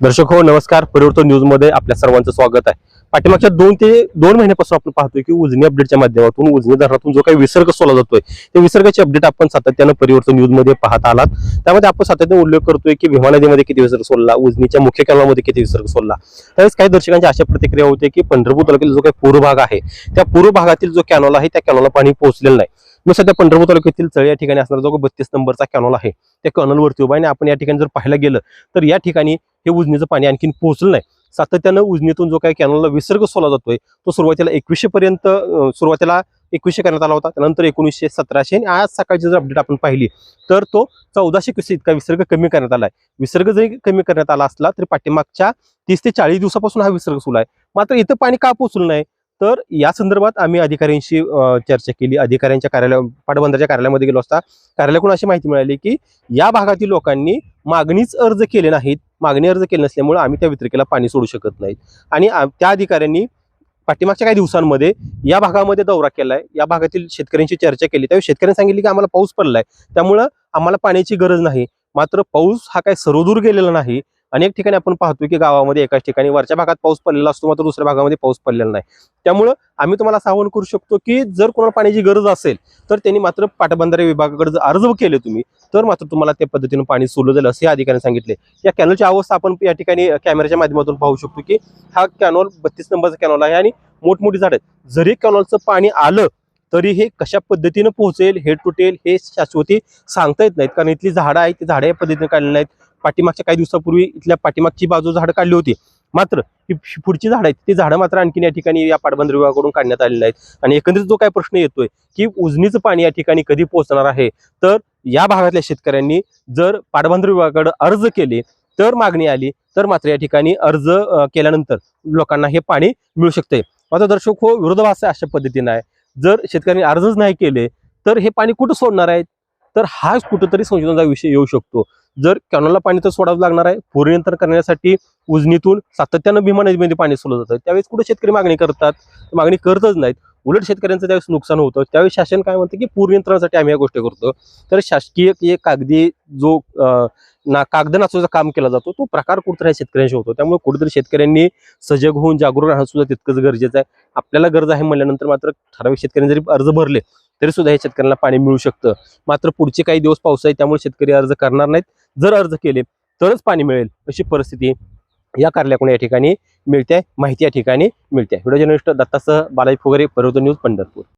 दर्शक हो नमस्कार. परिवर्तन न्यूजमध्ये आपल्या सर्वांचं स्वागत आहे. पाठीमागच्या दोन ते दोन महिन्यापासून आपण पाहतोय की उजनी अपडेटच्या माध्यमातून उजनी धरणातून जो काही विसर्ग सोडला जातोय त्या विसर्गाची अपडेट आपण सातत्यानं परिवर्तन न्यूजमध्ये पाहत आलात. त्यामध्ये आपण सातत्याने उल्लेख करतोय की भीमा नदीमध्ये किती विसर्ग सोडला उजनीच्या मुख्य कॅनलमध्ये किती विसर्ग सोडला. त्यावेळेस काही दर्शकांची अशा प्रतिक्रिया होते की पंढरपूर तालुक्यातील जो काही पूर्व भाग आहे त्या पूर्व भागातील जो कॅनॉल आहे त्या कॅनॉलला पाणी पोहोचलेलं नाही. मी सध्या पंढरपूर तालुक्यातील चळ या ठिकाणी असणारा जो बत्तीस नंबरचा कॅनॉल आहे त्या कॅनॉलवरती उभा आहे आणि आपण या ठिकाणी जर पाहायला गेलं तर या ठिकाणी हे उजनीचं पाणी आणखीन पोहोचलं नाही. सातत्यानं उजनीतून जो काही कॅनलला विसर्ग सोडला जातोय तो सुरुवातीला एकवीसशे पर्यंत सुरुवातीला एकवीसशे करण्यात आला होता त्यानंतर एकोणीसशे सतराशे आणि आज सकाळची जर अपडेट आपण पाहिली तर तो चौदाशे क्युसे इतका विसर्ग कमी करण्यात आला आहे विसर्ग जरी कमी करण्यात आला असला तरी पाठीमागच्या तीस ते चाळीस दिवसापासून हा विसर्ग सुरू आहे. मात्र इथं पाणी का पोचलं नाही? तर या संदर्भात आम्ही अधिकाऱ्यांशी चर्चा केली. अधिकाऱ्यांच्या कार्यालय पाटबंधाच्या कार्यालयामध्ये गेलो असता कार्यालयाकडून अशी माहिती मिळाली की या भागातील लोकांनी मागणीच अर्ज केले नाहीत. मागणी अर्ज केले नसल्यामुळे आम्ही त्या वितरिकेला पाणी सोडू शकत नाहीत. आणि त्या अधिकाऱ्यांनी पाठीमागच्या काही दिवसांमध्ये या भागामध्ये दौरा केलाय. या भागातील शेतकऱ्यांशी चर्चा केली. त्यावेळी शेतकऱ्यांनी सांगितले की आम्हाला पाऊस पडलाय. त्यामुळं आम्हाला पाण्याची गरज नाही. मात्र पाऊस हा काय सर्वदूर गेलेला नाही. अनेक ठिकाणी आपण पाहतो की गावामध्ये एकाच ठिकाणी वरच्या भागात पाऊस पडलेला असतो मात्र दुसऱ्या भागामध्ये पाऊस पडलेला नाही. त्यामुळं आम्ही तुम्हाला सावन आवाहन करू शकतो की जर कोणाला पाण्याची गरज असेल तर त्यांनी मात्र पाटबंधारे विभागाकडे जर अर्ज केले तुम्ही तर मात्र तुम्हाला त्या पद्धतीनं पाणी सोडलं जाईल असे अधिकाऱ्यांनी सांगितले या कॅनलची अवस्था आपण या ठिकाणी कॅमेऱ्याच्या माध्यमातून पाहू शकतो की हा कॅनॉल बत्तीस नंबरचा कॅनॉल आहे आणि मोठमोठी झाड आहेत. जरी कॅनॉलचं पाणी आलं तरी हे कशा पद्धतीनं पोहोचेल हे तुटेल हे शाश्वती सांगता येत नाहीत. कारण इथली झाडं आहेत ती झाडं या पद्धतीने काढलेली नाहीत. पाठीमागच्या काही दिवसापूर्वी इथल्या पाठीमागची बाजू झाडं काढली होती. मात्र ही पुढची झाडं आहेत ती झाडं मात्र आणखीन या ठिकाणी या पाटबंदर विभागाकडून काढण्यात आलेली आहेत. आणि एकंदरीत जो काय प्रश्न येतोय की उजनीचं पाणी या ठिकाणी कधी पोहोचणार आहे? तर या भागातल्या शेतकऱ्यांनी जर पाटबंदर विभागाकडे अर्ज केले तर मागणी आली तर मात्र या ठिकाणी अर्ज केल्यानंतर लोकांना हे पाणी मिळू शकते. माझा दर्शक हो विरोधाभास अशा पद्धतीनं आहे. जर शेतकऱ्यांनी अर्जच नाही केले तर हे पाणी कुठं सोडणार आहेत तर हा कुठंतरी संशोधनाचा विषय येऊ शकतो. जर कॅनॉलला पाणी तर सोडावं लागणार आहे. पूर नियंत्रण करण्यासाठी उजनीतून सातत्यानं भीमा नदीमध्ये पाणी सोडलं जातं. त्यावेळेस कुठे शेतकरी मागणी करतात? मागणी करतच नाहीत. उलट शेतकऱ्यांचं त्यावेळेस नुकसान होतं. त्यावेळी शासन काय म्हणतं की पूर नियंत्रणासाठी आम्ही या गोष्टी करतो. तर शासकीय एक कागदी जो ना कागद नाचवायचं काम केला जातो तो प्रकार कुठेतरी शेतकऱ्यांशी होतो. त्यामुळे कुठेतरी शेतकऱ्यांनी सजग होऊन जागरूक राहणं सुद्धा तितकंच गरजेचं आहे. आपल्याला गरज आहे म्हणल्यानंतर मात्र ठराविक शेतकऱ्यांनी जरी अर्ज भरले तरी सुद्धा हे शेतकऱ्यांना पाणी मिळू शकतं. मात्र पुढचे काही दिवस पाऊस आहे त्यामुळे शेतकरी अर्ज करणार नाहीत. जर अर्ज केले तरच पाणी मिळेल अशी परिस्थिती या कार्यालयाकडून या ठिकाणी मिळते. माहिती या ठिकाणी मिळते. व्हिडिओ जर्नलिस्ट दत्तासह बालाजी फुगरे परिवर्तन न्यूज पंढरपूर.